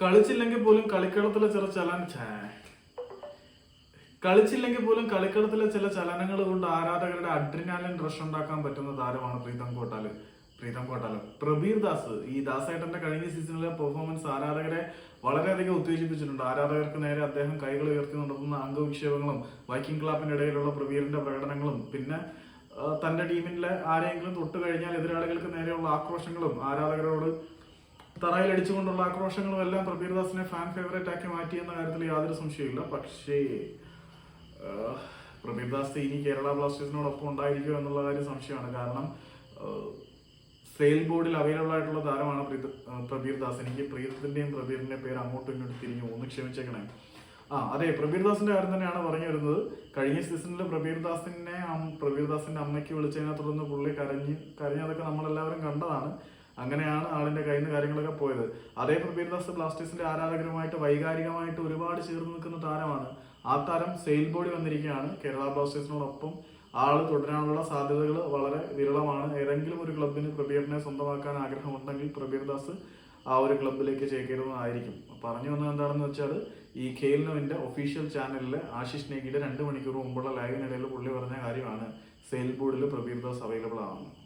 കളിച്ചില്ലെങ്കിൽ പോലും കളിക്കളത്തിലെ ചില ചലന. കളിച്ചില്ലെങ്കിൽ പോലും കളിക്കളത്തിലെ ചില ചലനങ്ങൾ കൊണ്ട് ആരാധകരുടെ അഡ്രിനാലിൻ റഷ് ഉണ്ടാക്കാൻ പറ്റുന്ന താരമാണ് പ്രീതം കോട്ടാൽ? പ്രീതം കോട്ടാൽ. പ്രബീർ ദാസ്. ഈ ദാസേട്ടന്റെ കഴിഞ്ഞ സീസണിലെ പെർഫോമൻസ് ആരാധകരെ വളരെയധികം ഉത്തേജിപ്പിച്ചിട്ടുണ്ട്. ആരാധകർക്ക് നേരെ അദ്ദേഹം കൈകൾ ഉയർത്തി നടത്തുന്ന അംഗവിക്ഷേപങ്ങളും വൈക്കിംഗ് ക്ലാബിന് ഇടയിലുള്ള പ്രബീറിന്റെ പ്രകടനങ്ങളും പിന്നെ തന്റെ ടീമിലെ ആരെങ്കിലും തൊട്ട് കഴിഞ്ഞാൽ എതിരാളികൾക്ക് നേരെയുള്ള ആക്രോശങ്ങളും ആരാധകരോട് തറയിലടിച്ചുകൊണ്ടുള്ള ആക്രോശങ്ങളും എല്ലാം പ്രബീർദാസിനെ ഫാൻ ഫേവറേറ്റ് ആക്കി മാറ്റി എന്ന കാര്യത്തിൽ യാതൊരു സംശയമില്ല പക്ഷേ പ്രബീർദാസ് പ്രബീർ ഇനി കേരള ബ്ലാസ്റ്റേഴ്സിനോടൊപ്പം ഉണ്ടായിരിക്കും എന്നുള്ള കാര്യം സംശയമാണ്. കാരണം സെയിൽ ബോർഡിൽ അവൈലബിൾ ആയിട്ടുള്ള താരമാണ് പ്രബീർദാസ് എനിക്ക് പ്രീതത്തിന്റെയും പ്രബീറിന്റെയും പേര് അങ്ങോട്ടും ഇങ്ങോട്ടും തിരിഞ്ഞു ഒന്ന് ക്ഷമിച്ചേക്കണേ. ആ അതെ പ്രബീർ ദാസിന്റെ കാര്യം തന്നെയാണ് പറഞ്ഞു വരുന്നത്. കഴിഞ്ഞ സീസണിൽ പ്രബീർ ദാസിനെ അം- പ്രബീർ ദാസിന്റെ അമ്മയ്ക്ക് വിളിച്ചതിനെ തുടർന്ന് പുള്ളി കരഞ്ഞ് കരഞ്ഞതൊക്കെ നമ്മളെല്ലാവരും കണ്ടതാണ്. അങ്ങനെയാണ് ആളിന്റെ കയ്യിൽ നിന്ന് കാര്യങ്ങളൊക്കെ പോയത്. അതേ പ്രബീർദാസ് ബ്ലാസ്റ്റേഴ്സിന്റെ ആരാധകരുമായിട്ട് വൈകാരികമായിട്ട് ഒരുപാട് ചേർന്ന് നിൽക്കുന്ന താരമാണ്. ആ താരം സെയിൽ ബോഡി വന്നിരിക്കുകയാണ്. കേരള ബ്ലാസ്റ്റേഴ്സിനോടൊപ്പം ആൾ തുടരാനുള്ള സാധ്യതകൾ വളരെ വിരളമാണ്. ഏതെങ്കിലും ഒരു ക്ലബിന് പ്രബീറിനെ സ്വന്തമാക്കാൻ ആഗ്രഹമുണ്ടെങ്കിൽ പ്രബീർദാസ് ആ ഒരു ക്ലബിലേക്ക് ചേക്കേറുന്നതായിരിക്കും. പറഞ്ഞു വന്നത് എന്താണെന്ന് വെച്ചാൽ ഈ നോവിന്റെ ഒഫീഷ്യൽ ചാനലിൽ ആശിഷ് നേഗിയുടെ രണ്ട് മണിക്കൂർ മുമ്പുള്ള ലൈവിനിടയിൽ പുള്ളി പറഞ്ഞ കാര്യമാണ്. സെയിൽ ബോർഡിൽ പ്രബീർദാസ് അവൈലബിൾ ആണെന്ന്